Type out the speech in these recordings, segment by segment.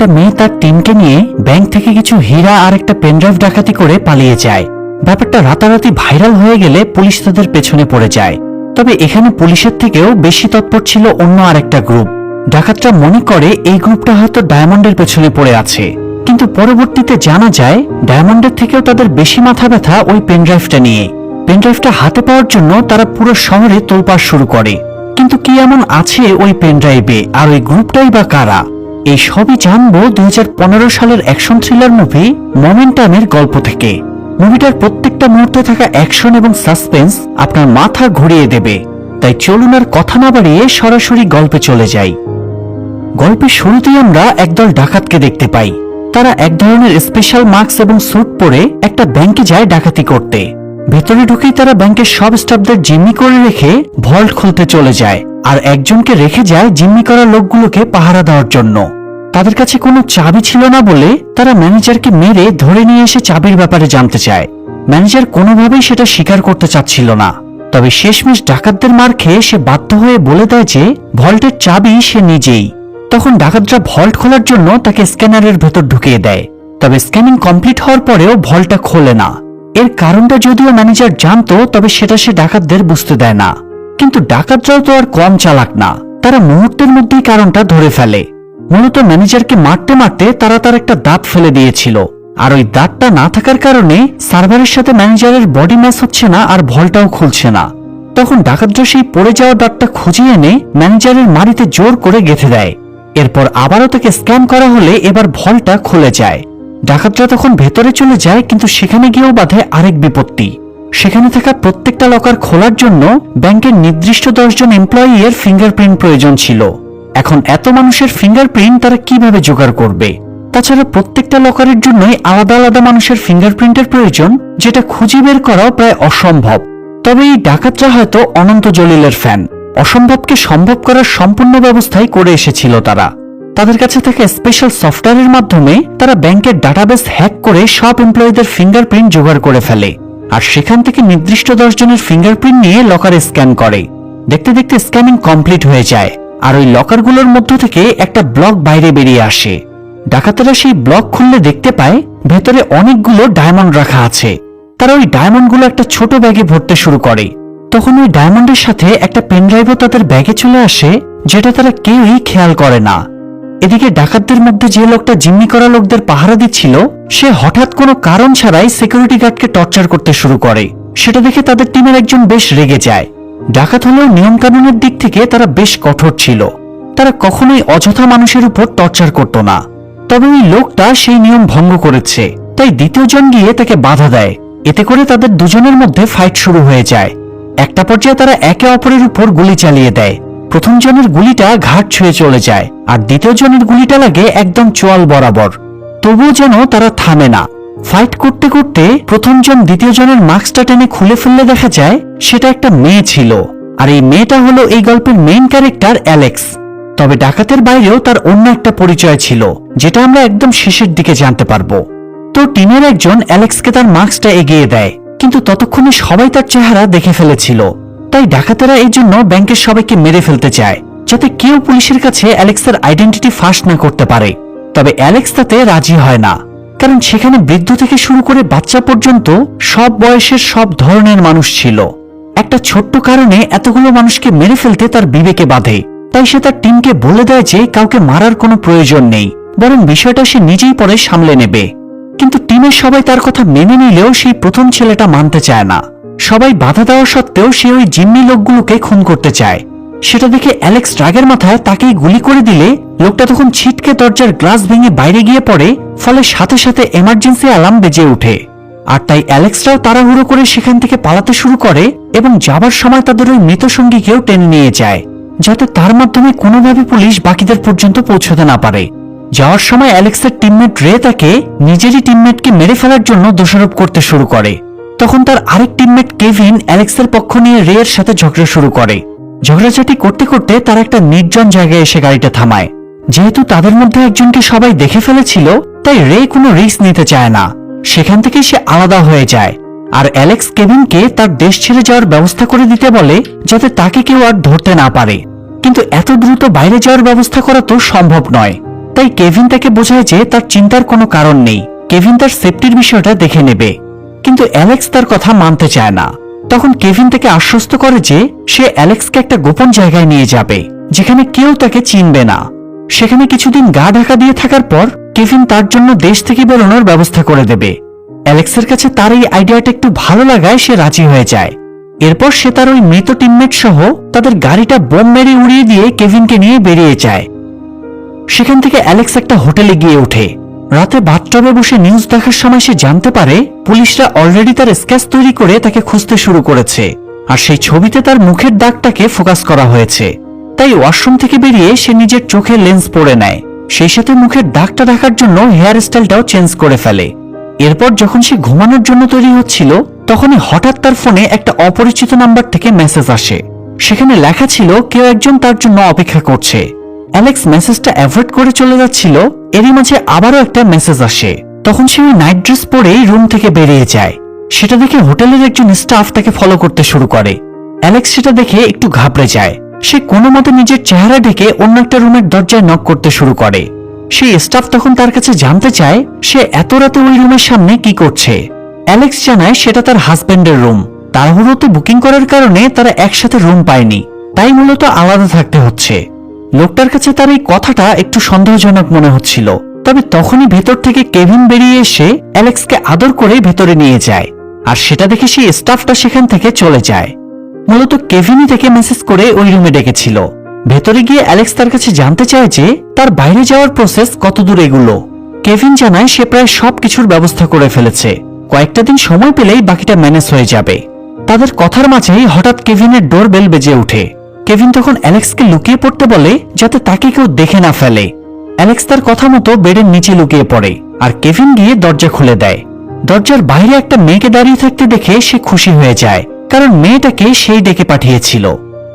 একটা মেয়ে তার টিমকে নিয়ে ব্যাংক থেকে কিছু হীরা আর একটা পেনড্রাইভ ডাকাতি করে পালিয়ে যায়। ব্যাপারটা রাতারাতি ভাইরাল হয়ে গেলে পুলিশ তাদের পেছনে পড়ে যায়। তবে এখানে পুলিশের থেকেও বেশি তৎপর ছিল অন্য আরেকটা গ্রুপ ডাকাতরা মনে করে এই গ্রুপটা হয়তো ডায়মন্ডের পেছনে পড়ে আছে। কিন্তু পরবর্তীতে জানা যায়, ডায়মন্ডের থেকেও তাদের বেশি মাথা ব্যথা ওই পেনড্রাইভটা নিয়ে। পেনড্রাইভটা হাতে পাওয়ার জন্য তারা পুরো শহরে তোলপাড় শুরু করে। কিন্তু কি এমন আছে ওই পেনড্রাইভে আর ওই গ্রুপটাই বা কারা? এই সবই জানব দুই হাজার পনেরো সালের অ্যাকশন থ্রিলার মুভি মোমেন্টামের গল্প থেকে। মুভিটার প্রত্যেকটা মুহূর্তে থাকা অ্যাকশন এবং সাসপেন্স আপনার মাথা ঘুরিয়ে দেবে। তাই চলুন আর কথা না বাড়িয়ে সরাসরি গল্পে চলে যাই। গল্পের শুরুতেই আমরা একদল ডাকাতকে দেখতে পাই। তারা এক ধরনের স্পেশাল মাস্ক এবং স্যুট পরে একটা ব্যাংকে যায় ডাকাতি করতে। ভেতরে ঢুকেই তারা ব্যাংকের সব স্টাফদের জিম্মি করে রেখে ভল্ট খুলতে চলে যায়। আর একজনকে রেখে যায় জিম্মি করা লোকগুলোকে পাহারা দেওয়ার জন্য। তাদের কাছে কোনো চাবি ছিল না বলে তারা ম্যানেজারকে মেরে ধরে নিয়ে এসে চাবির ব্যাপারে জানতে চায়। ম্যানেজার কোনোভাবেই সেটা স্বীকার করতে চাচ্ছিল না। তবে শেষমেশ ডাকাতদের মার খেয়ে সে বাধ্য হয়ে বলে দেয় যে, ভল্টের চাবি সে নিজেই। তখন ডাকাতরা ভল্ট খোলার জন্য তাকে স্ক্যানারের ভেতর ঢুকিয়ে দেয়। তবে স্ক্যানিং কমপ্লিট হওয়ার পরেও ভল্টটা খোলে না। এর কারণটা যদিও ম্যানেজার জানতো, তবে সেটা সে ডাকাতদের বুঝতে দেয় না। কিন্তু ডাকাতরাও তো আর কম চালাক না। তারা মুহূর্তের মধ্যেই কারণটা ধরে ফেলে। মূলত ম্যানেজারকে মারতে মারতে তারা তার একটা দাঁত ফেলে দিয়েছিল। আর ওই দাঁতটা না থাকার কারণে সার্ভারের সাথে ম্যানেজারের বডি ম্যাচ হচ্ছে না আর ভলটাও খুলছে না। তখন ডাকাতরা সেই পড়ে যাওয়া দাঁতটা খুঁজে এনে ম্যানেজারের মাড়িতে জোর করে গেঁথে দেয়। এরপর আবারও তাকে স্ক্যাম করা হলে এবার ভলটা খুলে যায়। ডাকাতরা তখন ভেতরে চলে যায়, কিন্তু সেখানে গিয়েও বাধে আরেক বিপত্তি। সেখানে থাকা প্রত্যেকটা লকার খোলার জন্য ব্যাংকের নির্দিষ্ট দশজন এমপ্লয়ি এর ফিঙ্গারপ্রিন্ট প্রয়োজন ছিল। এখন এত মানুষের ফিঙ্গারপ্রিন্ট তারা কীভাবে জোগাড় করবে? তাছাড়া প্রত্যেকটা লকারের জন্যই আলাদা আলাদা মানুষের ফিঙ্গারপ্রিন্টের প্রয়োজন, যেটা খুঁজে বের করাও প্রায় অসম্ভব। তবে এই ডাকাতরা হয়তো অনন্ত জলিলের ফ্যান অসম্ভবকে সম্ভব করার সম্পূর্ণ ব্যবস্থাই করে এসেছিল তারা। তাদের কাছে থাকা স্পেশাল সফটওয়্যারের মাধ্যমে তারা ব্যাংকের ডাটাবেস হ্যাক করে সব এমপ্লয়ীদের ফিঙ্গারপ্রিন্ট জোগাড় করে ফেলে। আর সেখান থেকে নির্দিষ্ট দশজনের ফিঙ্গারপ্রিন্ট নিয়ে লকারে স্ক্যান করে। দেখতে দেখতে স্ক্যানিং কমপ্লিট হয়ে যায়। আর ওই লকারগুলোর মধ্য থেকে একটা ব্লক বাইরে বেরিয়ে আসে। ডাকাতেরা সেই ব্লক খুললে দেখতে পায়, ভেতরে অনেকগুলো ডায়মন্ড রাখা আছে। তারা ওই ডায়মন্ডগুলো একটা ছোট ব্যাগে ভরতে শুরু করে। তখন ওই ডায়মন্ডের সাথে একটা পেনড্রাইভও তাদের ব্যাগে চলে আসে, যেটা তারা কেউই খেয়াল করে না। এদিকে ডাকাতদের মধ্যে যে লোকটা জিম্মি করা লোকদের পাহারা দিচ্ছিল, সে হঠাৎ কোনো কারণ ছাড়াই সিকিউরিটি গার্ডকে টর্চার করতে শুরু করে। সেটা দেখে তাদের টিমের একজন বেশ রেগে যায়। ডাকাত হলেও নিয়মকানুনের দিক থেকে তারা বেশ কঠোর ছিল। তারা কখনোই অযথা মানুষের উপর টর্চার করত না। তবে ওই লোকটা সেই নিয়ম ভঙ্গ করেছে। তাই দ্বিতীয় জন গিয়ে তাকে বাধা দেয়। এতে করে তাদের দুজনের মধ্যে ফাইট শুরু হয়ে যায়। একটা পর্যায়ে তারা একে অপরের উপর গুলি চালিয়ে দেয়। প্রথম জনের গুলিটা ঘাট ছুঁয়ে চলে যায়, আর দ্বিতীয় জনের গুলিটা লাগে একদম চোয়াল বরাবর। তবুও যেন তারা থামে না। ফাইট করতে করতে প্রথম জন দ্বিতীয় জনের মাস্কটা টেনে খুলে ফেললে দেখা যায় সেটা একটা মেয়ে ছিল। আর এই মেয়েটা হলো এই গল্পের মেইন ক্যারেক্টার অ্যালেক্স তবে ডাকাতের বাইরেও তার অন্য একটা পরিচয় ছিল, যেটা আমরা একদম শেষের দিকে জানতে পারব। তো টিমের একজন অ্যালেক্সকে তার মাস্কটা এগিয়ে দেয়, কিন্তু ততক্ষণে সবাই তার চেহারা দেখে ফেলেছিল। তাই ডাকাতেরা এই জন্য ব্যাংকের সবাইকে মেরে ফেলতে চায়, যাতে কেউ পুলিশের কাছে অ্যালেক্সের আইডেন্টিটি ফাঁস না করতে পারে। তবে অ্যালেক্স তাতে রাজি হয় না। কারণ সেখানে বৃদ্ধ থেকে শুরু করে বাচ্চা পর্যন্ত সব বয়সের সব ধরনের মানুষ ছিল। একটা ছোট্ট কারণে এতগুলো মানুষকে মেরে ফেলতে তার বিবেকে বাঁধে। তাই সে তার টিমকে বলে দেয় যে কাউকে মারার কোনো প্রয়োজন নেই, বরং বিষয়টা সে নিজেই পরে সামলে নেবে। কিন্তু টিমের সবাই তার কথা মেনে নিলেও সেই প্রথম ছেলেটা মানতে চায় না। সবাই বাধা দেওয়া সত্ত্বেও সে ওই জিম্মি লোকগুলোকে খুন করতে চায়। সেটা দেখে অ্যালেক্স রাগের মাথায় তাকেই গুলি করে দিলে লোকটা তখন ছিটকে দরজার গ্লাস ভেঙে বাইরে গিয়ে পড়ে, ফলে সাথে সাথে এমার্জেন্সি অ্যালার্ম বেজে ওঠে। আর তাই অ্যালেক্সরাও তাড়াহুড়ো করে সেখান থেকে পালাতে শুরু করে এবং যাবার সময় তাদের ওই মৃত সঙ্গীকেও টেনে নিয়ে যায়, যাতে তার মাধ্যমে কোনোভাবে পুলিশ বাকিদের পর্যন্ত পৌঁছতে না পারে। যাওয়ার সময় অ্যালেক্সের টিমমেট রে তাকে নিজেরই টিমমেটকে মেরে ফেলার জন্য দোষারোপ করতে শুরু করে। তখন তার আরেক টিমমেট কেভিন অ্যালেক্সের পক্ষ নিয়ে রে এর সাথে ঝগড়া শুরু করে। ঝগড়াঝাটি করতে করতে তারা একটা নির্জন জায়গায় এসে গাড়িটা থামায়। যেহেতু তাদের মধ্যে একজনকে সবাই দেখে ফেলেছিল, তাই রে কোনো রিস্ক নিতে চায় না। সেখান থেকে সে আলাদা হয়ে যায়। আর অ্যালেক্স কেভিনকে তার দেশ ছেড়ে যাওয়ার ব্যবস্থা করে দিতে বলে, যাতে তাকে কেউ আর ধরতে না পারে। কিন্তু এত দ্রুত বাইরে যাওয়ার ব্যবস্থা করা তো সম্ভব নয়। তাই কেভিন তাকে বোঝায় যে তার চিন্তার কোনো কারণ নেই। কেভিন তার সেফটির বিষয়টা দেখে নেবে। কিন্তু অ্যালেক্স তার কথা মানতে চায় না। তখন কেভিন তাকে আশ্বস্ত করে যে সে অ্যালেক্সকে একটা গোপন জায়গায় নিয়ে যাবে, যেখানে কেউ তাকে চিনবে না। সেখানে কিছুদিন গা ঢাকা দিয়ে থাকার পর কেভিন তার জন্য দেশ থেকে বেরোনোর ব্যবস্থা করে দেবে। অ্যালেক্সের কাছে তার এই আইডিয়াটা একটু ভালো লাগায় সে রাজি হয়ে যায়। এরপর সে তার ওই মৃত টিমমেট সহ তাদের গাড়িটা বোম মেরে উড়িয়ে দিয়ে কেভিনকে নিয়ে বেরিয়ে যায়। সেখান থেকে অ্যালেক্স একটা হোটেলে গিয়ে ওঠে। রাতে বাথটবে বসে নিউজ দেখার সময় সে জানতে পারে, পুলিশরা অলরেডি তার স্কেচ তৈরি করে তাকে খুঁজতে শুরু করেছে। আর সেই ছবিতে তার মুখের দাগটাকে ফোকাস করা হয়েছে। তাই ওয়াশরুম থেকে বেরিয়ে সে নিজের চোখে লেন্স পরে নেয়। সেই সাথে মুখের দাগটা দেখার জন্য হেয়ার স্টাইলটাও চেঞ্জ করে ফেলে। এরপর যখন সে ঘুমানোর জন্য তৈরি হচ্ছিল, তখনই হঠাৎ তার ফোনে একটা অপরিচিত নাম্বার থেকে মেসেজ আসে। সেখানে লেখা ছিল, কেউ একজন তার জন্য অপেক্ষা করছে। অ্যালেক্স মেসেজটা অ্যাভয়েড করে চলে যাচ্ছিল এরই মাঝে আবারও একটা মেসেজ আসে। তখন সে ওই নাইট ড্রেস পরেই রুম থেকে বেরিয়ে যায়। সেটা দেখে হোটেলের একজন স্টাফ তাকে ফলো করতে শুরু করে। অ্যালেক্স সেটা দেখে একটু ঘাবড়ে যায়। সে কোনো মতে নিজের চেহারা ঢেকে অন্য একটা রুমের দরজায় নক করতে শুরু করে। সেই স্টাফ তখন তার কাছে জানতে চায়, সে এত রাতে ওই রুমের সামনে কি করছে? অ্যালেক্স জানায় সেটা তার হাজবেন্ডের রুম তাড়াহুড়োতে বুকিং করার কারণে তারা একসাথে রুম পায়নি। তাই মূলত আলাদা থাকতে হচ্ছে। লোকটার কাছে তার এই কথাটা একটু সন্দেহজনক মনে হচ্ছিল। তবে তখনই ভেতর থেকে কেভিন বেরিয়ে এসে অ্যালেক্সকে আদর করে ভেতরে নিয়ে যায়, আর সেটা দেখে সেই স্টাফটা সেখান থেকে চলে যায়। মূলত কেভিনই থেকে মেসেজ করে ওই রুমে ডেকেছিল। ভেতরে গিয়ে অ্যালেক্স তার কাছে জানতে চায় যে তার বাইরে যাওয়ার প্রসেস কত দূর এগুলো। কেভিন জানায় সে প্রায় সবকিছুর ব্যবস্থা করে ফেলেছে। কয়েকটা দিন সময় পেলেই বাকিটা ম্যানেজ হয়ে যাবে। তাদের কথার মাঝেই হঠাৎ কেভিনের ডোর বেল বেজে ওঠে। কেভিন তখন অ্যালেক্সকে লুকিয়ে পড়তে বলে যাতে তাকে কেউ দেখে না ফেলে। অ্যালেক্স তার কথা মতো বেডের নিচে লুকিয়ে পড়ে আর কেভিন গিয়ে দরজা খুলে দেয়। দরজার বাইরে একটা মেয়েকে দাঁড়িয়ে থাকতে দেখে সে খুশি হয়ে যায়, কারণ মেয়েটাকে সেই ডেকে পাঠিয়েছিল।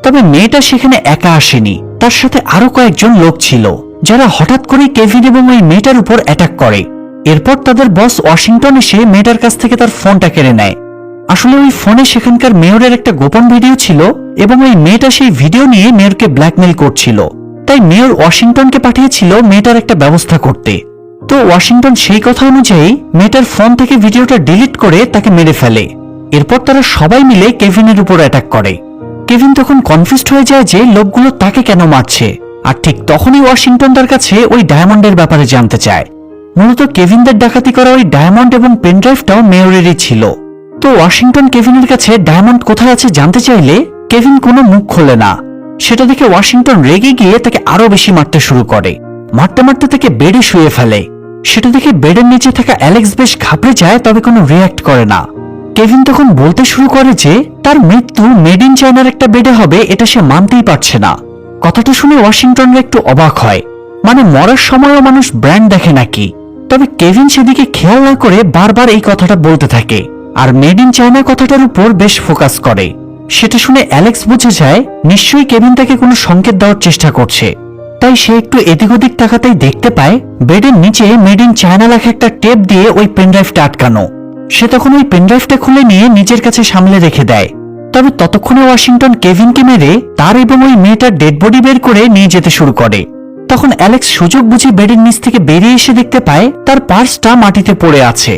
তবে মেয়েটা সেখানে একা আসেনি, তার সাথে আরও কয়েকজন লোক ছিল, যারা হঠাৎ করে কেভিন এবং ওই মেয়েটার উপর অ্যাটাক করে। এরপর তাদের বস ওয়াশিংটন এসে মেয়েটার কাছ থেকে তার ফোনটা কেড়ে নেয়। আসলে ওই ফোনে সেখানকার মেয়রের একটা গোপন ভিডিও ছিল এবং ওই মেয়েটা সেই ভিডিও নিয়ে মেয়রকে ব্ল্যাকমেল করছিল। তাই মেয়র ওয়াশিংটনকে পাঠিয়েছিল মেয়েটার একটা ব্যবস্থা করতে। তো ওয়াশিংটন সেই কথা অনুযায়ী মেয়েটার ফোন থেকে ভিডিওটা ডিলিট করে তাকে মেরে ফেলে। এরপর তারা সবাই মিলে কেভিনের উপর অ্যাটাক করে। কেভিন তখন কনফিউজড হয়ে যায় যে লোকগুলো তাকে কেন মারছে। আর ঠিক তখনই ওয়াশিংটন তার কাছে ওই ডায়মন্ডের ব্যাপারে জানতে চায়। মূলত কেভিনদের ডাকাতি করা ওই ডায়মন্ড এবং পেনড্রাইভটাও মেয়রেরই ছিল। ওয়াশিংটন কেভিনের কাছে ডায়মন্ড কোথায় আছে জানতে চাইলে কেভিন কোনো মুখ খোলে না। সেটা দেখে ওয়াশিংটন রেগে গিয়ে তাকে আরও বেশি মারতে শুরু করে। মারতে মারতে তাকে বেডে শুয়ে ফেলে। সেটা দেখে বেডের নিচে থাকা অ্যালেক্স বেশ ঘাবড়ে যায়, তবে কোনো রিয়াক্ট করে না। কেভিন তখন বলতে শুরু করে যে, তার মৃত্যু মেড ইন চায়নার একটা বেডে হবে, এটা সে মানতেই পারছে না। কথাটা শুনে ওয়াশিংটনরা একটু অবাক হয়। মানে মরার সময়ও মানুষ ব্র্যান্ড দেখে নাকি। তবে কেভিন সেদিকে খেয়াল না করে বারবার এই কথাটা বলতে থাকে। আর মেড ইন চায়না কথাটার উপর বেশ ফোকাস করে। সেটা শুনে অ্যালেক্স বুঝে যায়, নিশ্চয়ই কেভিন তাকে কোনো সংকেত দেওয়ার চেষ্টা করছে। তাই সে একটু এদিক ওদিক তাকাতেই দেখতে পায়, বেডের নিচে মেড ইন চায়না লেখা একটা টেপ দিয়ে ওই পেনড্রাইভটা আটকানো। সে তখন ওই পেনড্রাইভটা খুলে নিয়ে নিজের কাছে সামলে রেখে দেয়। তবে ততক্ষণে ওয়াশিংটন কেভিনকে মেরে তার এবং ওই মেয়েটার ডেড বডি বের করে নিয়ে যেতে শুরু করে। তখন অ্যালেক্স সুযোগ বুঝে বেডের নিচ থেকে বেরিয়ে এসে দেখতে পায়, তার পার্সটা মাটিতে পড়ে আছে।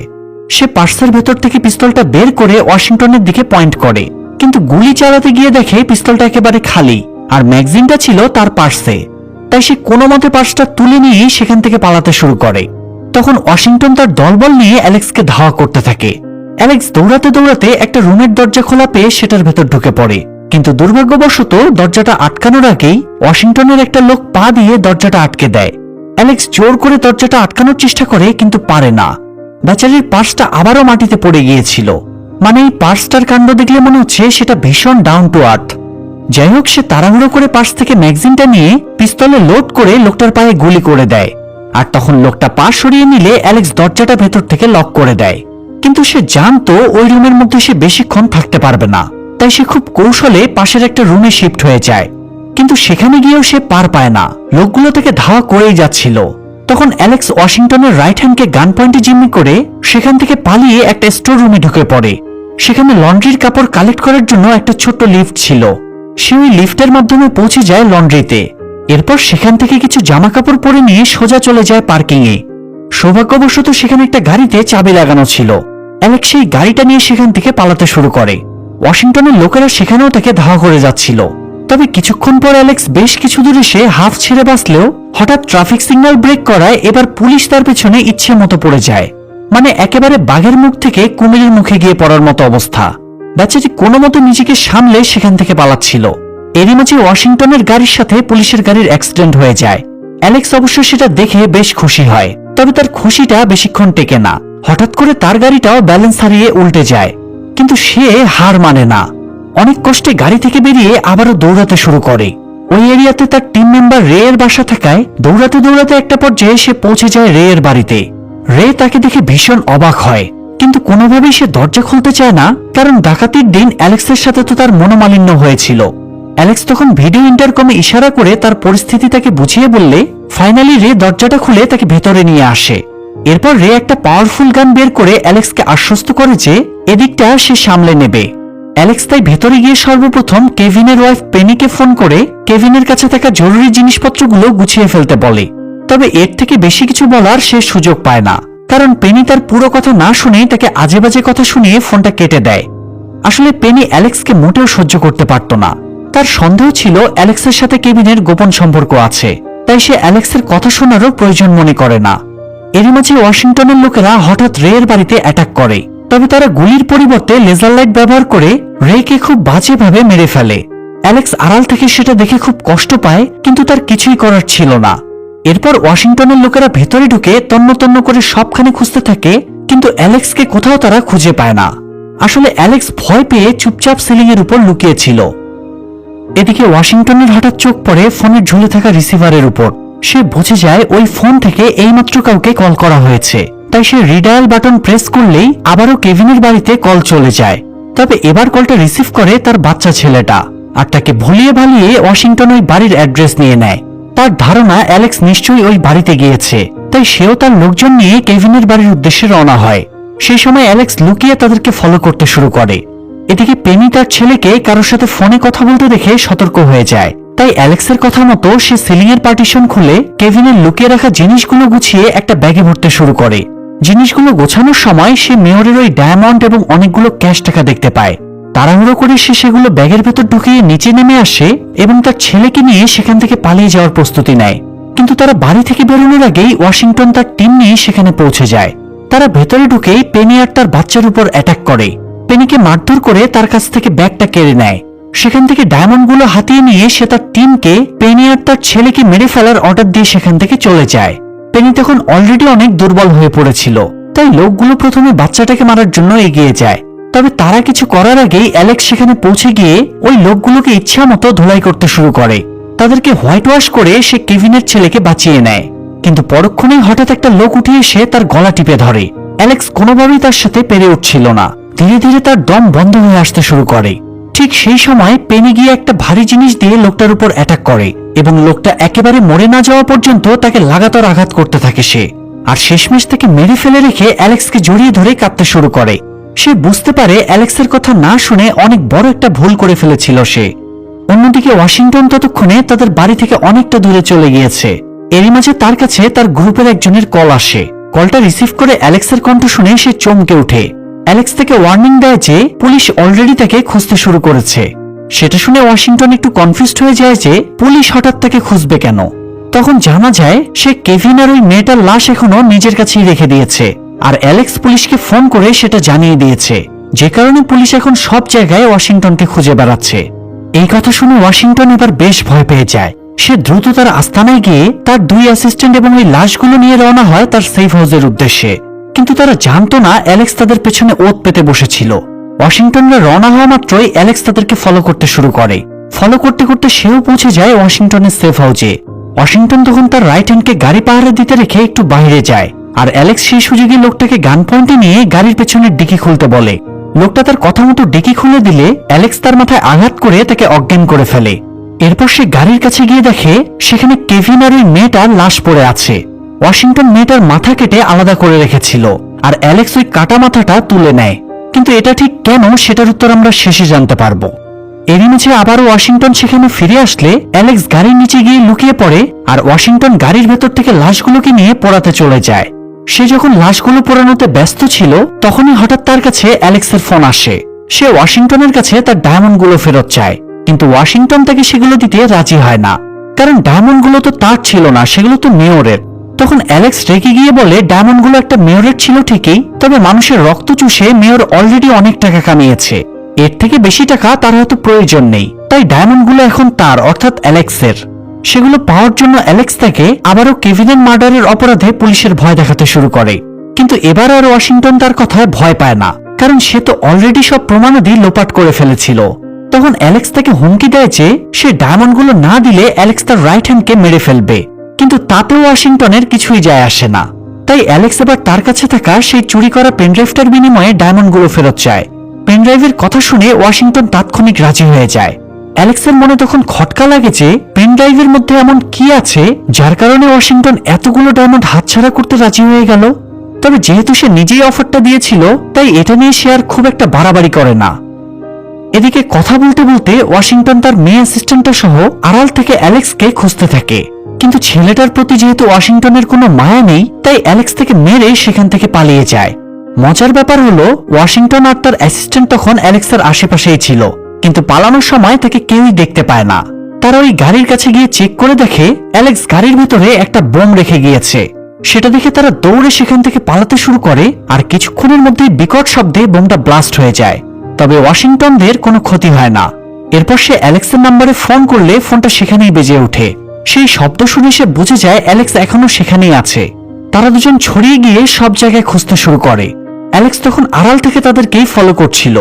সে পার্সের ভেতর থেকে পিস্তলটা বের করে ওয়াশিংটনের দিকে পয়েন্ট করে। কিন্তু গুলি চালাতে গিয়ে দেখে পিস্তলটা একেবারে খালি, আর ম্যাগজিনটা ছিল তার পার্সে। তাই সে কোনো মতে পার্সটা তুলে নিয়ে সেখান থেকে পালাতে শুরু করে। তখন ওয়াশিংটন তার দলবল নিয়ে অ্যালেক্সকে ধাওয়া করতে থাকে। অ্যালেক্স দৌড়াতে দৌড়াতে একটা রুমের দরজা খোলা পেয়ে সেটার ভেতর ঢুকে পড়ে। কিন্তু দুর্ভাগ্যবশত দরজাটা আটকানোর আগেই ওয়াশিংটনের একটা লোক পা দিয়ে দরজাটা আটকে দেয়। অ্যালেক্স জোর করে দরজাটা আটকানোর চেষ্টা করে, কিন্তু পারে না। বেচারির পার্সটা আবারও মাটিতে পড়ে গিয়েছিল। মানে এই পার্সটার কাণ্ড দেখলে মনে হচ্ছে সেটা ভীষণ ডাউন টু আর্থ যাই হোক, সে তাড়াহুড়ো করে পাশ থেকে ম্যাগজিনটা নিয়ে পিস্তলে লোড করে লোকটার পায়ে গুলি করে দেয়। আর তখন লোকটা পা সরিয়ে নিলে অ্যালেক্স দরজাটা ভেতর থেকে লক করে দেয়। কিন্তু সে জানতো ওই রুমের মধ্যে সে বেশিক্ষণ থাকতে পারবে না। তাই সে খুব কৌশলে পাশের একটা রুমে শিফট হয়ে যায়। কিন্তু সেখানে গিয়েও সে পার পায় না। লোকগুলো থেকে ধাওয়া করেই যাচ্ছিল। তখন অ্যালেক্স ওয়াশিংটনের রাইট হ্যান্ডকে গান পয়েন্টে জিম্মি করে সেখান থেকে পালিয়ে একটা স্টোর রুমে ঢুকে পড়ে। সেখানে লন্ড্রির কাপড় কালেক্ট করার জন্য একটা ছোট্ট লিফট ছিল। সে ওই লিফটের মাধ্যমে পৌঁছে যায় লন্ড্রিতে এরপর সেখান থেকে কিছু জামা কাপড় পরে নিয়ে সোজা চলে যায় পার্কিংয়ে সৌভাগ্যবশত সেখানে একটা গাড়িতে চাবি লাগানো ছিল। অ্যালেক্স সেই গাড়িটা নিয়ে সেখান থেকে পালাতে শুরু করে। ওয়াশিংটনের লোকেরা সেখানেও তাকে ধাওয়া করে যাচ্ছিল। তবে কিছুক্ষণ পর অ্যালেক্স বেশ কিছু দূরে সে হাফ ছেড়ে বাঁচলেও হঠাৎ ট্রাফিক সিগন্যাল ব্রেক করায় এবার পুলিশ তার পেছনে ইচ্ছে মতো পড়ে যায়। মানে একেবারে বাঘের মুখ থেকে কুমিরের মুখে গিয়ে পড়ার মতো অবস্থা। বাচ্চাটি কোনো মতো নিজেকে সামলে সেখান থেকে পালাচ্ছিল। এরই মাঝে ওয়াশিংটনের গাড়ির সাথে পুলিশের গাড়ির অ্যাক্সিডেন্ট হয়ে যায়। অ্যালেক্স অবশ্য সেটা দেখে বেশ খুশি হয়, তবে তার খুশিটা বেশিক্ষণ টেকে না। হঠাৎ করে তার গাড়িটাও ব্যালেন্স হারিয়ে উল্টে যায়। কিন্তু সে হার মানে না। অনেক কষ্টে গাড়ি থেকে বেরিয়ে আবারও দৌড়াতে শুরু করে। ওই এরিয়াতে তার টিম মেম্বার রে এর বাসা থাকায় দৌড়াতে দৌড়াতে একটা পর্যায়ে সে পৌঁছে যায় রে এর বাড়িতে। রে তাকে দেখে ভীষণ অবাক হয়, কিন্তু কোনোভাবেই সে দরজা খুলতে চায় না, কারণ ডাকাতির দিন অ্যালেক্সের সাথে তো তার মনোমালিন্য হয়েছিল। অ্যালেক্স তখন ভিডিও ইন্টারকমে ইশারা করে তার পরিস্থিতি তাকে বুঝিয়ে বললে, ফাইনালি রে দরজাটা খুলে তাকে ভেতরে নিয়ে আসে। এরপর রে একটা পাওয়ারফুল গান বের করে অ্যালেক্সকে আশ্বস্ত করে যে, এদিকটা সে সামলে নেবে। অ্যালেক্স, তাই ভেতরে গিয়ে সর্বপ্রথম কেভিনের ওয়াইফ পেনিকে ফোন করে কেভিনের কাছে থাকা জরুরি জিনিসপত্রগুলো গুছিয়ে ফেলতে বলে। তবে এর থেকে বেশি কিছু বলার সে সুযোগ পায় না। কারণ পেনি তার পুরো কথা না শুনে তাকে আজে বাজে কথা শুনিয়ে ফোনটা কেটে দেয়। আসলে পেনি অ্যালেক্সকে মোটেও সহ্য করতে পারত না। তার সন্দেহ ছিল অ্যালেক্সের সাথে কেভিনের গোপন সম্পর্ক আছে। তাই সে অ্যালেক্সের কথা শোনারও প্রয়োজন মনে করে না। এরই মাঝে ওয়াশিংটনের লোকেরা হঠাৎ রেয়ের বাড়িতে অ্যাটাক করে। তবে তারা গুলির পরিবর্তে লেজার লাইট ব্যবহার করে রেকে খুব বাজেভাবে মেরে ফেলে। অ্যালেক্স আড়াল থেকে সেটা দেখে খুব কষ্ট পায়, কিন্তু তার কিছুই করার ছিল না। এরপর ওয়াশিংটনের লোকেরা ভেতরে ঢুকে তন্ন তন্ন করে সবখানে খুঁজতে থাকে, কিন্তু অ্যালেক্সকে কোথাও তারা খুঁজে পায় না। আসলে অ্যালেক্স ভয় পেয়ে চুপচাপ সিলিংয়ের উপর লুকিয়েছিল। এদিকে ওয়াশিংটনের হঠাৎ চোখ পড়ে ফোনের ঝুলে থাকা রিসিভারের উপর। সে বুঝে যায় ওই ফোন থেকে এইমাত্র কাউকে কল করা হয়েছে। তাই সে রিডায়াল বাটন প্রেস করলেই আবারও কেভিনের বাড়িতে কল চলে যায়। তবে এবার কলটা রিসিভ করে তার বাচ্চা ছেলেটা আর তাকে ভুলিয়ে ভালিয়ে ওয়াশিংটন ওই বাড়ির অ্যাড্রেস নিয়ে নেয়। তার ধারণা অ্যালেক্স নিশ্চয়ই ওই বাড়িতে গিয়েছে, তাই সেও তার লোকজন নিয়ে কেভিনের বাড়ির উদ্দেশ্যে রওনা হয়। সেই সময় অ্যালেক্স লুকিয়ে তাদেরকে ফলো করতে শুরু করে। এদিকে পেনি তার ছেলেকে কারোর সাথে ফোনে কথা বলতে দেখে সতর্ক হয়ে যায়। তাই অ্যালেক্সের কথা মতো সে সিলিং এর পার্টিশন খুলে কেভিনের লুকিয়ে রাখা জিনিসগুলো গুছিয়ে একটা ব্যাগে ভরতে শুরু করে। জিনিসগুলো গোছানোর সময় সে মেয়রের ওই ডায়মন্ড এবং অনেকগুলো ক্যাশ টাকা দেখতে পায়। তাড়াহুড়ো করে সে সেগুলো ব্যাগের ভেতর ঢুকিয়ে নিচে নেমে আসে এবং তার ছেলেকে নিয়ে সেখান থেকে পালিয়ে যাওয়ার প্রস্তুতি নেয়। কিন্তু তারা বাড়ি থেকে বেরোনোর আগেই ওয়াশিংটন তার টিম নিয়ে সেখানে পৌঁছে যায়। তারা ভেতরে ঢুকেই পেনি আর তার বাচ্চার উপর অ্যাটাক করে। পেনিকে মারধর করে তার কাছ থেকে ব্যাগটা কেড়ে নেয়। সেখান থেকে ডায়মন্ডগুলো হাতিয়ে নিয়ে সে তার টিমকে, পেনি আর তার ছেলেকে মেরে ফেলার অর্ডার দিয়ে সেখান থেকে চলে যায়। পেনি তখন অলরেডি অনেক দুর্বল হয়ে পড়েছিল। তাই লোকগুলো প্রথমে বাচ্চাটাকে মারার জন্য এগিয়ে যায়। তবে তারা কিছু করার আগেই অ্যালেক্স সেখানে পৌঁছে গিয়ে ওই লোকগুলোকে ইচ্ছা মতো ধুলাই করতে শুরু করে। তাদেরকে হোয়াইট ওয়াশ করে সে কেভিনের ছেলেকে বাঁচিয়ে নেয়। কিন্তু পরক্ষণেই হঠাৎ একটা লোক উঠে এসে তার গলা টিপে ধরে। অ্যালেক্স কোনোভাবেই তার সাথে পেরে উঠছিল না। ধীরে ধীরে তার দম বন্ধ হয়ে আসতে শুরু করে। ঠিক সেই সময় পেনি গিয়ে একটা ভারী জিনিস দিয়ে লোকটার উপর অ্যাটাক করে এবং লোকটা একেবারে মরে না যাওয়া পর্যন্ত তাকে লাগাতার আঘাত করতে থাকে সে। আর শেষমেশ তাকে মেরে ফেলে রেখে অ্যালেক্সকে জড়িয়ে ধরে কাঁদতে শুরু করে। সে বুঝতে পারে অ্যালেক্সের কথা না শুনে অনেক বড় একটা ভুল করে ফেলেছিল সে। অন্যদিকে ওয়াশিংটন ততক্ষণে তাদের বাড়ি থেকে অনেকটা দূরে চলে গিয়েছে। এরই মাঝে তার কাছে তার গ্রুপের একজনের কল আসে। কলটা রিসিভ করে অ্যালেক্সের কণ্ঠ শুনে সে চমকে ওঠে। অ্যালেক্স থেকে ওয়ার্নিং দেয় যে পুলিশ অলরেডি তাকে খুঁজতে শুরু করেছে। সেটা শুনে ওয়াশিংটন একটু কনফিউজড হয়ে যায় যে পুলিশ হঠাৎ তাকে খুঁজবে কেন। তখন জানা যায় সে কেভিন আর ওই মেয়েটার লাশ এখনও নিজের কাছেই রেখে দিয়েছে। আর অ্যালেক্স পুলিশকে ফোন করে সেটা জানিয়ে দিয়েছে। যে কারণে পুলিশ এখন সব জায়গায় ওয়াশিংটনকে খুঁজে বেড়াচ্ছে। এই কথা শুনে ওয়াশিংটন এবার বেশ ভয় পেয়ে যায়। সে দ্রুত তার আস্তানায় গিয়ে তার দুই অ্যাসিস্ট্যান্ট এবং ওই লাশগুলো নিয়ে রওনা হয় তার সেফ হাউসের উদ্দেশ্যে। কিন্তু তারা জানতো না অ্যালেক্স তাদের পেছনে ওত পেতে বসেছিল। ওয়াশিংটনরা রওনা হওয়া মাত্রই অ্যালেক্স তাদেরকে ফলো করতে শুরু করে। ফলো করতে করতে সেও পৌঁছে যায় ওয়াশিংটনের সেফ হাউজে ওয়াশিংটন তখন তার রাইট হ্যান্ডকে গাড়ি পাহারা দিতে রেখে একটু বাইরে যায়। আর অ্যালেক্স সেই সুযোগে লোকটাকে গান পয়েন্টে নিয়ে গাড়ির পেছনের ডিকি খুলতে বলে। লোকটা তার কথা মতো ডিকি খুলে দিলে অ্যালেক্স তার মাথায় আঘাত করে তাকে অজ্ঞান করে ফেলে। এরপর সে গাড়ির কাছে গিয়ে দেখে সেখানে কেভিন আর ওই মেয়েটার লাশ পড়ে আছে। ওয়াশিংটন মেয়েটার মাথা কেটে আলাদা করে রেখেছিল, আর অ্যালেক্স ওই কাটা মাথাটা তুলে নেয়। কিন্তু এটা ঠিক কেন সেটার উত্তর আমরা শেষে জানতে পারব। এরই মাঝে আবারও ওয়াশিংটন সেখানে ফিরে আসলে অ্যালেক্স গাড়ির নিচে গিয়ে লুকিয়ে পড়ে আর ওয়াশিংটন গাড়ির ভেতর থেকে লাশগুলোকে নিয়ে পোড়াতে চলে যায়। সে যখন লাশগুলো পোড়ানোতে ব্যস্ত ছিল, তখনই হঠাৎ তার কাছে অ্যালেক্সের ফোন আসে। সে ওয়াশিংটনের কাছে তার ডায়মন্ডগুলো ফেরত চায়, কিন্তু ওয়াশিংটন তাকে সেগুলো দিতে রাজি হয় না, কারণ ডায়মন্ডগুলো তো তার ছিল না, সেগুলো তো মেয়রের। তখন অ্যালেক্স রেগে গিয়ে বলে, ডায়মন্ডগুলো একটা মেয়রের ছিল ঠিকই, তবে মানুষের রক্ত চুষে মেয়র অলরেডি অনেক টাকা কামিয়েছে। এর থেকে বেশি টাকা তার হয়তো প্রয়োজন নেই। তাই ডায়মন্ডগুলো এখন তার, অর্থাৎ অ্যালেক্সের। সেগুলো পাওয়ার জন্য অ্যালেক্স তাকে আবারও কেভিনের মার্ডারের অপরাধে পুলিশের ভয় দেখাতে শুরু করে। কিন্তু এবার আর ওয়াশিংটন তার কথায় ভয় পায় না, কারণ সে তো অলরেডি সব প্রমাণাদি লোপাট করে ফেলেছিল। তখন অ্যালেক্স তাকে হুমকি দেয় যে, সে ডায়মন্ডগুলো না দিলে অ্যালেক্স তার রাইট হ্যান্ডকে মেরে ফেলবে। কিন্তু তাতেও ওয়াশিংটনের কিছুই যায় আসে না। তাই অ্যালেক্স এবার তার কাছে থাকা সেই চুরি করা পেনড্রাইভটার বিনিময়ে ডায়মন্ডগুলো ফেরত চায়। পেনড্রাইভের কথা শুনে ওয়াশিংটন তাৎক্ষণিক রাজি হয়ে যায়। অ্যালেক্সের মনে তখন খটকা লাগে যে পেনড্রাইভের মধ্যে এমন কি আছে যার কারণে ওয়াশিংটন এতগুলো ডায়মন্ড হাতছাড়া করতে রাজি হয়ে গেল। তবে যেহেতু সে নিজেই অফারটা দিয়েছিল, তাই এটা নিয়ে সে আর খুব একটা বাড়াবাড়ি করে না। এদিকে কথা বলতে বলতে ওয়াশিংটন তার মেয়ে অ্যাসিস্ট্যান্টটা সহ আড়াল থেকে অ্যালেক্সকে খুঁজতে থাকে। কিন্তু ছেলেটার প্রতি যেহেতু ওয়াশিংটনের কোনো মায়া নেই, তাই অ্যালেক্স থেকে মেরে সেখান থেকে পালিয়ে যায়। মজার ব্যাপার হলো, ওয়াশিংটন আর তার অ্যাসিস্ট্যান্ট তখন অ্যালেক্সের আশেপাশেই ছিল, কিন্তু পালানোর সময় তাকে কেউই দেখতে পায় না। তারা ওই গাড়ির কাছে গিয়ে চেক করে দেখে, অ্যালেক্স গাড়ির ভেতরে একটা বোম রেখে গিয়েছে। সেটা দেখে তারা দৌড়ে সেখান থেকে পালাতে শুরু করে, আর কিছুক্ষণের মধ্যে বিকট শব্দে বোমটা ব্লাস্ট হয়ে যায়। তবে ওয়াশিংটনদের কোনো ক্ষতি হয় না। এরপর সে অ্যালেক্সের নাম্বারে ফোন করলে ফোনটা সেখানেই বেজে ওঠে। সেই শব্দ শুনে সে বুঝে যায় অ্যালেক্স এখনও সেখানেই আছে। তারা দুজন ছড়িয়ে গিয়ে সব জায়গায় খুঁজতে শুরু করে। অ্যালেক্স তখন আড়াল থেকে তাদেরকেই ফলো করছিল।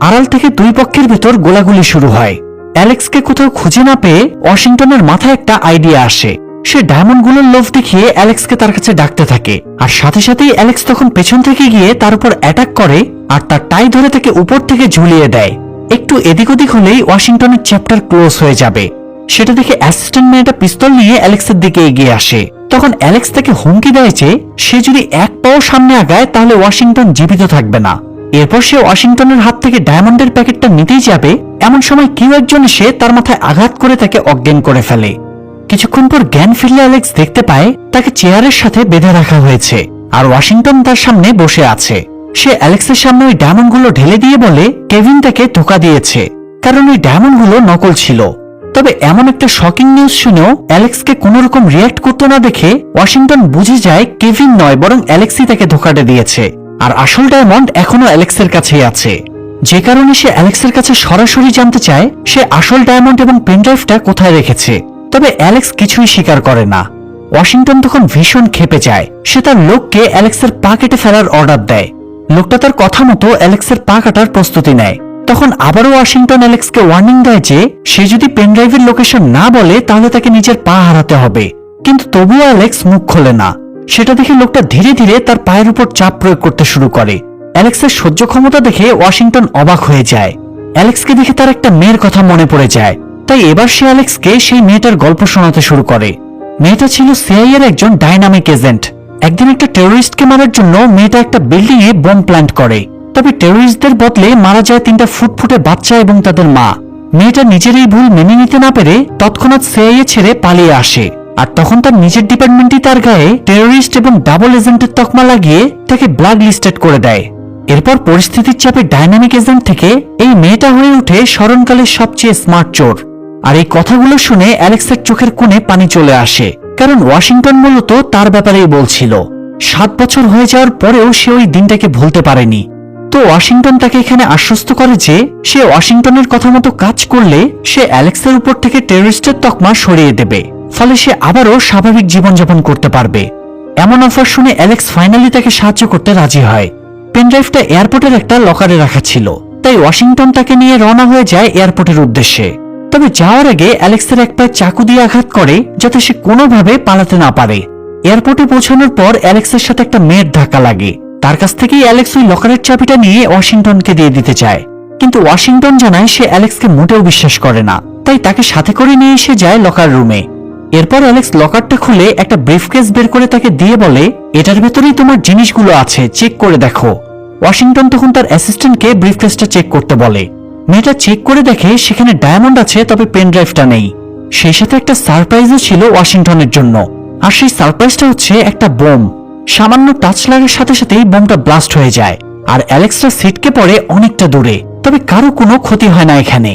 আড়াল থেকে দুই পক্ষের ভেতর গোলাগুলি শুরু হয়। অ্যালেক্সকে কোথাও খুঁজে না পেয়ে ওয়াশিংটনের মাথায় একটা আইডিয়া আসে। সে ডায়মন্ডগুলোর লোভ দেখিয়ে অ্যালেক্সকে তার কাছে ডাকতে থাকে। আর সাথে সাথেই অ্যালেক্স তখন পেছন থেকে গিয়ে তার উপর অ্যাটাক করে আর তার টাই ধরে তাকে উপর থেকে ঝুলিয়ে দেয়। একটু এদিক ওদিক হলেই ওয়াশিংটনের চ্যাপ্টার ক্লোজ হয়ে যাবে। সেটা দেখে অ্যাসিস্ট্যান্ট মেয়েটা পিস্তল নিয়ে অ্যালেক্সের দিকে এগিয়ে আসে। তখন অ্যালেক্স তাকে হুমকি দেয় যে, সে যদি এক পাও সামনে আগায়, তাহলে ওয়াশিংটন জীবিত থাকবে না। এরপর সে ওয়াশিংটনের হাত থেকে ডায়মন্ডের প্যাকেটটা নিতেই যাবে। এমন সময় কেউ একজন এসে তার মাথায় আঘাত করে তাকে অজ্ঞান করে ফেলে। কিছুক্ষণ পর জ্ঞান ফিরলে অ্যালেক্স দেখতে পায়, তাকে চেয়ারের সাথে বেঁধে রাখা হয়েছে আর ওয়াশিংটন তার সামনে বসে আছে। সে অ্যালেক্সের সামনে ওই ডায়মন্ডগুলো ঢেলে দিয়ে বলে, কেভিন তাকে ধোকা দিয়েছে। কারণ ওই ডায়মন্ডগুলো নকল ছিল। তবে এমন একটা শকিং নিউজ শুনেও অ্যালেক্সকে কোন রকম রিয়াক্ট করতে না দেখে ওয়াশিংটন বুঝে যায় কেভিন নয়, বরং অ্যালেক্সই তাকে ধোকাটা দিয়েছে। আর আসল ডায়মন্ড এখনও অ্যালেক্সের কাছেই আছে। যে কারণে সে অ্যালেক্সের কাছে সরাসরি জানতে চায়, সে আসল ডায়মন্ড এবং পেনড্রাইভটা কোথায় রেখেছে। তবে অ্যালেক্স কিছুই স্বীকার করে না। ওয়াশিংটন তখন ভীষণ খেপে যায়। সে তার লোককে অ্যালেক্সের পা কেটে ফেলার অর্ডার দেয়। লোকটা তার কথা মতো অ্যালেক্সের পা কাটার প্রস্তুতি নেয়। তখন আবারও ওয়াশিংটন অ্যালেক্সকে ওয়ার্নিং দেয় যে, সে যদি পেনড্রাইভের লোকেশন না বলে, তাহলে তাকে নিজের পা হারাতে হবে। কিন্তু তবুও অ্যালেক্স মুখ খোলে না। সেটা দেখে লোকটা ধীরে ধীরে তার পায়ের উপর চাপ প্রয়োগ করতে শুরু করে। অ্যালেক্সের সহ্য ক্ষমতা দেখে ওয়াশিংটন অবাক হয়ে যায়। অ্যালেক্সকে দেখে তার একটা মেয়ের কথা মনে পড়ে যায়। তাই এবার সে অ্যালেক্সকে সেই মেয়েটার গল্প শোনাতে শুরু করে। মেয়েটা ছিল সিআই এর একজন ডাইনামিক এজেন্ট একদিন একটা টেরোরিস্টকে মারার জন্য মেয়েটা একটা বিল্ডিং এ বোম প্ল্যান্ট করে। তবে টেরোরিস্টদের বদলে মারা যায় তিনটা ফুটফুটে বাচ্চা এবং তাদের মা। মেয়েটা নিজের এই ভুল মেনে নিতে না পেরে তৎক্ষণাৎ সিআইএ ছেড়ে পালিয়ে আসে। আর তখন তার নিজের ডিপার্টমেন্টই তার গায়ে টেরোরিস্ট এবং ডাবল এজেন্টের তকমা লাগিয়ে তাকে ব্ল্যাক লিস্টেড করে দেয়। এরপর পরিস্থিতির চাপে ডাইনামিক এজেন্ট থেকে এই মেয়েটা হয়ে ওঠে স্মরণকালের সবচেয়ে স্মার্ট চোর। আর এই কথাগুলো শুনে অ্যালেক্সের চোখের কোণে পানি চলে আসে। কারণ ওয়াশিংটন মূলত তার ব্যাপারেই বলছিল। সাত বছর হয়ে যাওয়ার পরেও সে ওই দিনটাকে ভুলতে পারেনি। তো ওয়াশিংটন তাকে এখানে আশ্বস্ত করে যে সে ওয়াশিংটনের কথা মতো কাজ করলে সে অ্যালেক্সের উপর থেকে টেররিস্টের তকমা সরিয়ে দেবে। ফলে সে আবারও স্বাভাবিক জীবনযাপন করতে পারবে। এমন অফার শুনে অ্যালেক্স ফাইনালি তাকে সাহায্য করতে রাজি হয়। পেনড্রাইভটা এয়ারপোর্টের একটা লকারে রাখা ছিল। তাই ওয়াশিংটন তাকে নিয়ে রওনা হয়ে যায় এয়ারপোর্টের উদ্দেশ্যে। তবে যাওয়ার আগে অ্যালেক্সের এক পায়ে চাকু দিয়ে আঘাত করে যাতে সে কোনোভাবে পালাতে না পারে। এয়ারপোর্টে পৌঁছানোর পর অ্যালেক্সের সাথে একটা মেয়ের ধাক্কা লাগে। তার কাছ থেকেই অ্যালেক্স ওই লকারের চাবিটা নিয়ে ওয়াশিংটনকে দিয়ে দিতে চায়। কিন্তু ওয়াশিংটন জানায় সে অ্যালেক্সকে মোটেও বিশ্বাস করে না। তাই তাকে সাথে করে নিয়ে এসে যায় লকার রুমে। এরপর অ্যালেক্স লকারটা খুলে একটা ব্রিফকেস বের করে তাকে দিয়ে বলে, এটার ভেতরেই তোমার জিনিসগুলো আছে, চেক করে দেখো। ওয়াশিংটন তখন তার অ্যাসিস্ট্যান্টকে ব্রিফকেসটা চেক করতে বলে। মেয়েটা চেক করে দেখে সেখানে ডায়মন্ড আছে, তবে পেন ড্রাইভটা নেই। সেই সাথে একটা সারপ্রাইজও ছিল ওয়াশিংটনের জন্য। আর সেই সারপ্রাইজটা হচ্ছে একটা বোম। সামান্য টাচ লাগার সাথে সাথেই বোমটা ব্লাস্ট হয়ে যায়। আর অ্যালেক্সটা সিটকে পড়ে অনেকটা দূরে, তবে কারও কোনো ক্ষতি হয় না এখানে।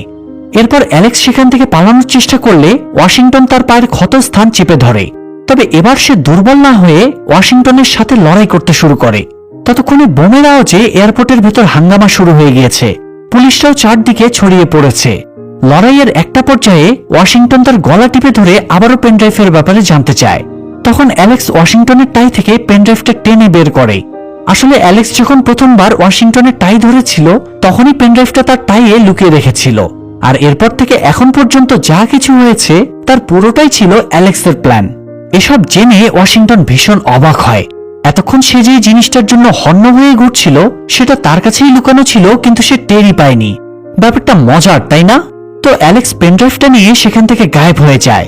এরপর অ্যালেক্স সেখান থেকে পালানোর চেষ্টা করলে ওয়াশিংটন তার পায়ের ক্ষত স্থান চেপে ধরে। তবে এবার সে দুর্বল না হয়ে ওয়াশিংটনের সাথে লড়াই করতে শুরু করে। ততক্ষণে বোমের আওয়াজে এয়ারপোর্টের ভেতর হাঙ্গামা শুরু হয়ে গিয়েছে। পুলিশরাও চারদিকে ছড়িয়ে পড়েছে। লড়াইয়ের একটা পর্যায়ে ওয়াশিংটন তার গলা টিপে ধরে আবারও পেনড্রাইভের ব্যাপারে জানতে চায়। তখন অ্যালেক্স ওয়াশিংটনের টাই থেকে পেনড্রাইভটা টেনে বের করে। আসলে অ্যালেক্স যখন প্রথমবার ওয়াশিংটনের টাই ধরেছিল, তখনই পেনড্রাইভটা তার টাইয়ে লুকিয়ে রেখেছিল। আর এরপর থেকে এখন পর্যন্ত যা কিছু হয়েছে, তার পুরোটাই ছিল অ্যালেক্সের প্ল্যান। এসব জেনে ওয়াশিংটন ভীষণ অবাক হয়। এতক্ষণ সে যে জিনিসটার জন্য হন্য হয়ে ঘুরছিল, সেটা তার কাছেই লুকানো ছিল, কিন্তু সে টেরই পায়নি। ব্যাপারটা মজার, তাই না? তো অ্যালেক্স পেনড্রাইভটা নিয়ে সেখান থেকে গায়েব হয়ে যায়।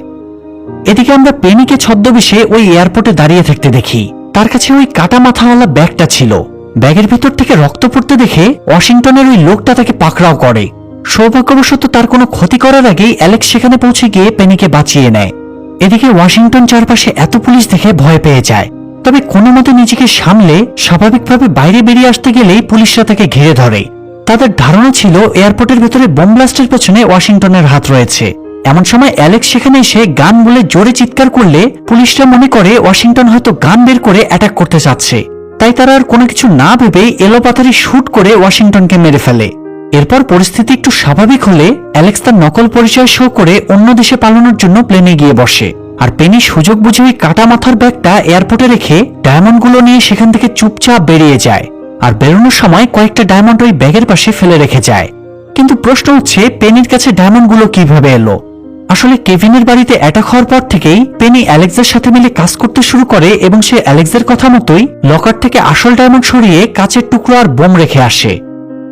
এদিকে আমরা পেনিকে ছদ্মবেশে ওই এয়ারপোর্টে দাঁড়িয়ে থাকতে দেখি। তার কাছে ওই কাটা মাথাওয়ালা ব্যাগটা ছিল। ব্যাগের ভেতর থেকে রক্ত পড়তে দেখে ওয়াশিংটনের ওই লোকটা তাকে পাকড়াও করে। সৌভাগ্যবশত তার কোনো ক্ষতি করার আগেই অ্যালেক্স সেখানে পৌঁছে গিয়ে পেনিকে বাঁচিয়ে নেয়। এদিকে ওয়াশিংটন চারপাশে এত পুলিশ দেখে ভয় পেয়ে যায়। তবে কোনো মতে নিজেকে সামলে স্বাভাবিকভাবে বাইরে বেরিয়ে আসতে গেলেই পুলিশরা তাকে ঘিরে ধরে। তাদের ধারণা ছিল এয়ারপোর্টের ভেতরে বোম ব্লাস্টের পেছনে ওয়াশিংটনের হাত রয়েছে। এমন সময় অ্যালেক্স সেখানে এসে গান বলে জোরে চিৎকার করলে পুলিশরা মনে করে ওয়াশিংটন হয়তো গান বের করে অ্যাটাক করতে চাচ্ছে। তাই তারা আর কোনো কিছু না ভেবেই এলোপাথারি শুট করে ওয়াশিংটনকে মেরে ফেলে। এরপর পরিস্থিতি একটু স্বাভাবিক হলে অ্যালেক্স তার নকল পরিচয় শো করে অন্য দেশে পালানোর জন্য প্লেনে গিয়ে বসে। আর পেনি সুযোগ বুঝে ওই কাটা মাথার ব্যাগটা এয়ারপোর্টে রেখে ডায়মন্ডগুলো নিয়ে সেখান থেকে চুপচাপ বেরিয়ে যায়। আর বেরোনোর সময় কয়েকটা ডায়মন্ড ওই ব্যাগের পাশে ফেলে রেখে যায়। কিন্তু প্রশ্ন হচ্ছে পেনির কাছে ডায়মন্ডগুলো কীভাবে এলো? আসলে কেভিনের বাড়িতে অ্যাটাক হওয়ার পর থেকেই পেনি অ্যালেক্সের সাথে মিলে কাজ করতে শুরু করে এবং সে অ্যালেক্সের কথা মতোই লকার থেকে আসল ডায়মন্ড সরিয়ে কাচের টুকরো আর বোম রেখে আসে।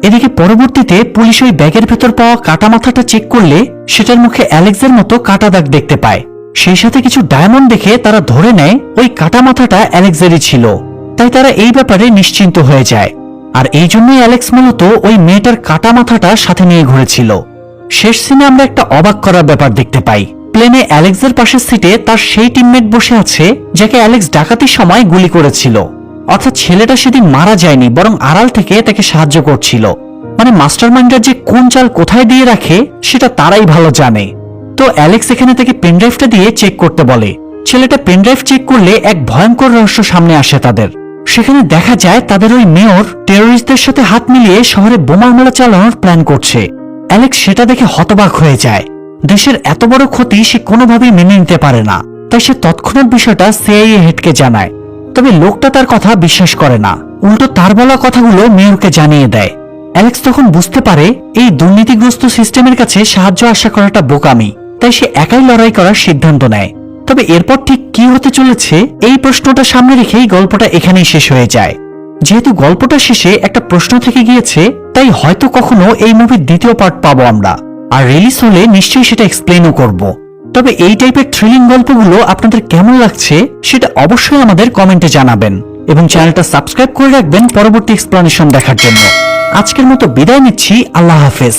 এদিকে পরবর্তীতে পুলিশ ওই ব্যাগের ভেতর পাওয়া কাটা মাথাটা চেক করলে সেটার মুখে অ্যালেক্সের মতো কাটা দাগ দেখতে পায়। সেই সাথে কিছু ডায়মন্ড দেখে তারা ধরে নেয় ওই কাটা মাথাটা অ্যালেক্সেরই ছিল। তাই তারা এই ব্যাপারে নিশ্চিন্ত হয়ে যায়। আর এই জন্যই অ্যালেক্স মূলত ওই মেয়েটার কাটা মাথাটা সাথে নিয়ে ঘুরেছিল। শেষ সিনে আমরা একটা অবাক করার ব্যাপার দেখতে পাই। প্লেনে অ্যালেক্সের পাশের সিটে তার সেই টিমমেট বসে আছে, যাকে অ্যালেক্স ডাকাতির সময় গুলি করেছিল। অর্থাৎ ছেলেটা সেদিন মারা যায়নি, বরং আড়াল থেকে তাকে সাহায্য করছিল। মানে মাস্টারমাইন্ডার যে কোন চাল কোথায় দিয়ে রাখে, সেটা তারাই ভালো জানে। তো অ্যালেক্স এখানে তাকে পেনড্রাইভটা দিয়ে চেক করতে বলে। ছেলেটা পেনড্রাইভ চেক করলে এক ভয়ঙ্কর রহস্য সামনে আসে তাদের। সেখানে দেখা যায় তাদের ওই মেয়র টেরোরিস্টদের সাথে হাত মিলিয়ে শহরে বোমা হামলা চালানোর প্ল্যান করছে। অ্যালেক্স সেটা দেখে হতবাক হয়ে যায়। দেশের এত বড় ক্ষতি সে কোনোভাবেই মেনে নিতে পারে না। তাই সে তৎক্ষণাৎ বিষয়টা সিআইএ হেডকে জানায়। তবে লোকটা তার কথা বিশ্বাস করে না। উল্টো তার বলা কথাগুলো মেয়রকে জানিয়ে দেয়। অ্যালেক্স তখন বুঝতে পারে এই দুর্নীতিগ্রস্ত সিস্টেমের কাছে সাহায্য আশা করাটা বোকামি। তাই সে একাই লড়াই করার সিদ্ধান্ত নেয়। তবে এরপর ঠিক কি হতে চলেছে, এই প্রশ্নটা সামনে রেখেই গল্পটা এখানেই শেষ হয়ে যায়। যেহেতু গল্পটা শেষে একটা প্রশ্ন থেকে গিয়েছে, তাই হয়তো কখনো এই মুভির দ্বিতীয় পার্ট পাবো আমরা। আর রিলিজ হলে নিশ্চয়ই সেটা এক্সপ্লেনও করব। তবে এই টাইপের থ্রিলিং গল্পগুলো আপনাদের কেমন লাগছে, সেটা অবশ্যই আমাদের কমেন্টে জানাবেন। এবং চ্যানেলটা সাবস্ক্রাইব করে রাখবেন পরবর্তী এক্সপ্লানেশন দেখার জন্য। আজকের মতো বিদায় নিচ্ছি, আল্লাহ হাফেজ।